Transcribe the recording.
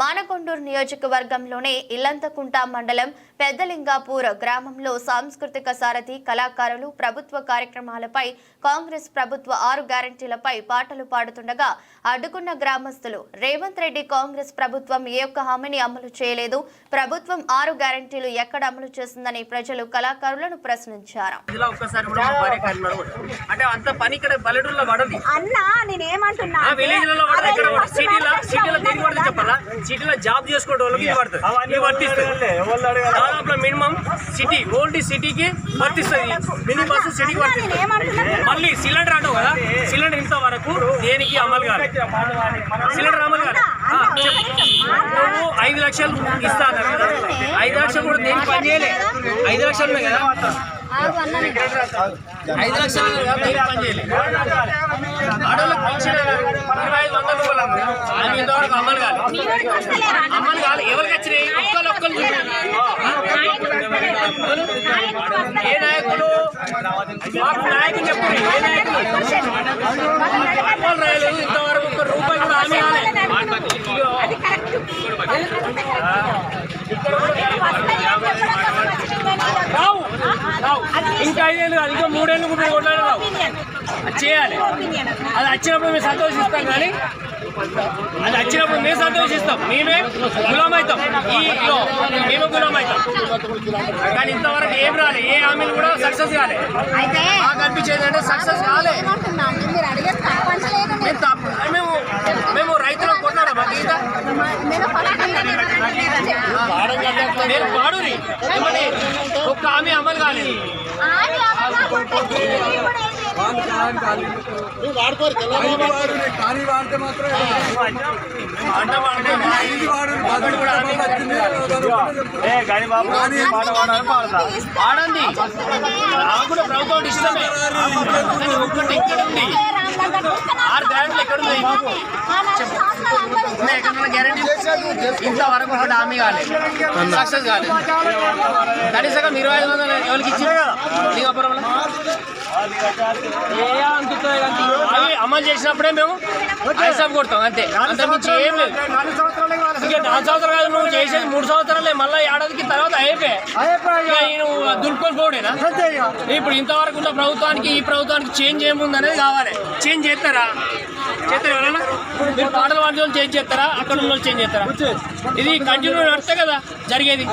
మానకొండూరు నియోజకవర్గంలోని ఇల్లంతకుంట మండలం పెద్దలింగాపూర్ గ్రామంలో సాంస్కృతిక సారథి కళాకారులు ప్రభుత్వ కార్యక్రమాలపై కాంగ్రెస్ ప్రభుత్వ ఆరు గ్యారంటీలపై పాటలు పాడుతుండగా అడ్డుకున్న గ్రామస్తులు రేవంత్ రెడ్డి కాంగ్రెస్ ప్రభుత్వం ఏ ఒక్క హామీని అమలు చేయలేదు. ప్రభుత్వం ఆరు గ్యారంటీలు ఎక్కడ అమలు చేస్తుందని ప్రజలు కళాకారులను ప్రశ్నించారు. అంటే అంత పని ఇక్కడ పల్లెటూరులో పడది. అన్నా నేనేమంటున్నా అదే సిటీలో సిటీలో దేనికి పడుతుంది చెప్పాలా? సిటీలో జాబ్ చేసుకునే వాళ్ళకి ఇది పడుతుంది. ఇది వర్తిస్తుంది దాదాపు మినిమం సిటీ ఓల్డ్ సిటీకి వర్తిస్తుంది మినీ బస్సు సిటీకి వర్తిస్తుంది మళ్ళీ సిలిండర్ అంటావు కదా? సిలిండర్ ఇంత వరకు దేనికి అమలు కాదు సిలిండర్ అమలు కాదు చెప్పు. నువ్వు ఐదు లక్షలు ఇస్తా అన్నారు కదా? ఐదు లక్షలు కూడా దేనికి పని చేయలే? ఐదు లక్షలు కదా? ఐదు లక్షలు కదా ఆడవాళ్ళకి పెన్షన్ ఇరవై ఐదు వందల రూపాయలు అది ఇంతవరకు అమలు కాదు. అమలు కాదు ఎవరికి వచ్చినాయి? ఒక్కరు ఒక్కరు ఏ నాయకులు నాయకులు చెప్పండి. ఏ నాయకులు అమలు రాయలేదు ఇంతవరకు ఒక్క రూపాయి కూడా హామీ కాలేదు ఇదిగో, రావు రావు ఇంకా ఐదేళ్ళు కాదు ఇంకా మూడేళ్ళు కూడా కొట్లాడే రావు అది చేయాలి. అది వచ్చినప్పుడు మేము సంతోషిస్తాం కానీ అది వచ్చినప్పుడు మేము సంతోషిస్తాం. మేమే గులామవుతాం ఈ మేమే గులామవుతాం కానీ ఇంతవరకు ఏం రాలే. ఏ హామీలు కూడా సక్సెస్ కాలే. మాకు అనిపించేది అంటే సక్సెస్ కాలే. మీరు మేము మేము రైతులకు కొట్లాడా మా గీత? నేను ఏమని ఒక్క హామీ అమలు కాలేదు. కానీ వాడితే మాత్రం అంట పాడితే మా ఇంటి ఒకటి కూడా నాకు కూడా ప్రభుత్వం ఇష్టమే. కానీ ఒక్కటి ఇక్కడ ఉంది ఆరు గ్రాంట్లు ఎక్కడ ఉన్నాయి గ్యారెంటీ ఇంతవరకు ఒకటి హామీ కాలేదు. సక్సెస్ కాలేదు. కనీసం ఇరవై ఐదు వందలు ఎవరికి లింగాపురంలో? అవి అమలు చేసినప్పుడే మేము ఐసాబ్ కొడతాం అంతే. అంతకుమించి ఏం లేదు. ఇంకా నాలుగు సంవత్సరాలు కాదు నువ్వు చేసేది మూడు సంవత్సరాలే. మళ్ళీ ఏడాదికి తర్వాత దులుపుకొని పోడేనా ఇప్పుడు ఇంతవరకు ఉన్న ప్రభుత్వానికి ఈ ప్రభుత్వానికి చేంజ్ ఏముంది అనేది కావాలి. చేంజ్ చేస్తారా? చేస్తారు ఎవరైనా? మీరు పాటలు పాడే వాళ్ళు చేంజ్ చేస్తారా? అక్కడ ఉన్న వాళ్ళు చేంజ్ చేస్తారా? ఇది కంటిన్యూ నడితే కదా జరిగేది.